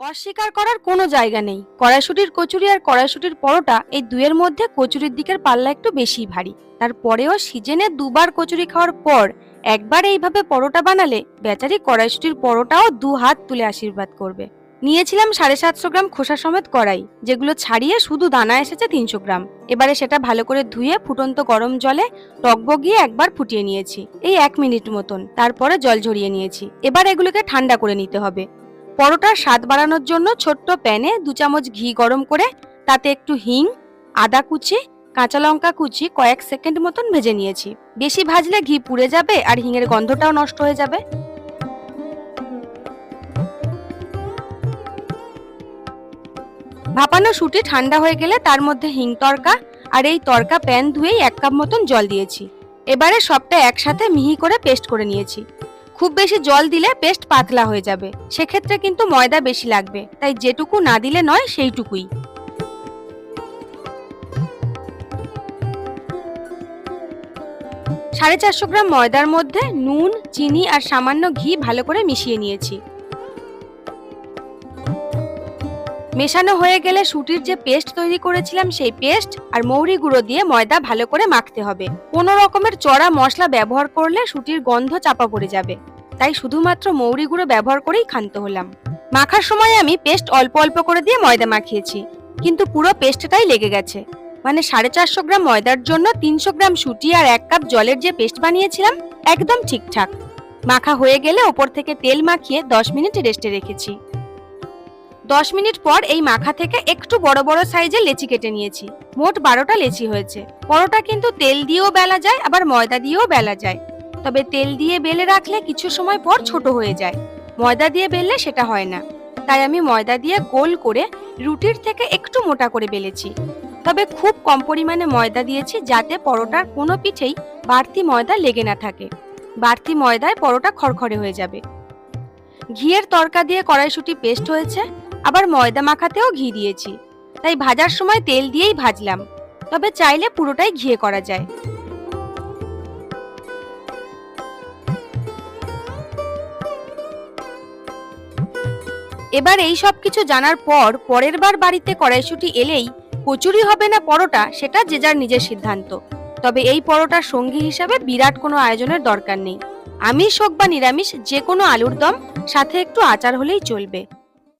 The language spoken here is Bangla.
অস্বীকার করার কোনো জায়গা নেই। কড়াইশুটির কচুরি আর কড়াইশুটির পরোটা এই দুয়ের মধ্যে কচুরির দিকের পাল্লা একটু বেশি ভারী। তারপরেও সিজনে দুবার কচুরি খাওয়ার পর একবার এইভাবে পরোটা বানালে বেচারি কড়াইশুটির পরোটাও দু হাত তুলে আশীর্বাদ করবে। নিয়েছিলাম সাড়ে সাতশো গ্রাম খোসা সমেত কড়াই, যেগুলো ছাড়িয়ে শুধু দানা এসেছে তিনশো গ্রাম। এবারে সেটা ভালো করে ধুয়ে ফুটন্ত গরম জলে টকবগিয়ে একবার ফুটিয়ে নিয়েছি, এই এক মিনিট মতন। তারপরে জল ঝরিয়ে নিয়েছি। এবার এগুলোকে ঠান্ডা করে নিতে হবে। পরোটার স্বাদ বাড়ানোর জন্য ছোট্ট প্যানে দু চামচ ঘি গরম করে তাতে একটু হিং, আদা কুচি, কাঁচা লঙ্কা কুচি কয়েক সেকেন্ড মতন ভেজে নিয়েছি। বেশি ভাজলে ঘি পুড়ে যাবে আর হিঙের গন্ধটাও নষ্ট হয়ে যাবে। ভাপানো শুটি ঠান্ডা হয়ে গেলে তার মধ্যে হিং তরকা আর এই তরকা প্যান ধুয়েই এক কাপ মতন জল দিয়েছি। এবারে সবটা একসাথে মিহি করে পেস্ট করে নিয়েছি। খুব বেশি জল দিলে পেস্ট পাতলা হয়ে যাবে। সেক্ষেত্রে কিন্তু ময়দা বেশি লাগবে। তাই যেটুকু না দিলে নয়, সেইটুকুই। সাড়ে চারশো গ্রাম ময়দার মধ্যে নুন, চিনি আর সামান্য ঘি ভালো করে মিশিয়ে নিয়েছি। মেশানো হয়ে গেলে সুটির যে পেস্ট তৈরি করেছিলাম সেই পেস্ট আর মৌরি গুঁড়ো দিয়ে ময়দা ভালো করে মাখতে হবে। কোনো রকমের চড়া মশলা ব্যবহার করলে সুটির গন্ধ চাপা পড়ে যাবে। তাই শুধুমাত্র মৌরি গুঁড়ো ব্যবহার করেই ক্ষান্ত হলাম। মাখার সময় আমি পেস্ট অল্প অল্প করে দিয়ে ময়দা মাখিয়েছি, কিন্তু পুরো পেস্টটাই লেগে গেছে। মানে সাড়ে চারশো গ্রাম ময়দার জন্য তিনশো গ্রাম সুটি আর এক কাপ জলের যে পেস্ট বানিয়েছিলাম, একদম ঠিকঠাক। মাখা হয়ে গেলে ওপর থেকে তেল মাখিয়ে দশ মিনিট রেস্টে রেখেছি। দশ মিনিট পর এই মাখা থেকে একটু বড় বড় সাইজের লেচি কেটে নিয়েছি। মোট বারোটা লেচি হয়েছে। পরোটা কিন্তু তেল দিয়েও বেলা যায়, আবার ময়দা দিয়েও বেলা যায়। তবে তেল দিয়ে বেলে রাখলে কিছু সময় পর ছোট হয়ে যায়। ময়দা দিয়ে বেললে সেটা হয় না। তাই আমি ময়দা দিয়ে গোল করে রুটির থেকে একটু মোটা করে বেলেছি। তবে খুব কম পরিমাণে ময়দা দিয়েছি যাতে পরোটার কোনো পিঠেই বাড়তি ময়দা লেগে না থাকে। বাড়তি ময়দায় পরোটা খড়খড়ে হয়ে যাবে। ঘিয়ের তরকা দিয়ে কড়াইশুটি পেস্ট হয়েছে। আবার ময়দা মাখাতেও ঘি দিয়েছি। তাই ভাজার সময় তেল দিয়েই ভাজলাম। তবে চাইলে পুরোটাই ঘিয়ে করা যায়। এবার এই সব কিছু জানার পর পরের বার বাড়িতে কড়াইশুটি এলেই কচুরি হবে না পরোটা সেটা যে যার নিজের সিদ্ধান্ত। তবে এই পরোটার সঙ্গী হিসাবে বিরাট কোনো আয়োজনের দরকার নেই। আমিষ হোক বা নিরামিষ, যে কোনো আলুর দম, সাথে একটু আচার হলেই চলবে।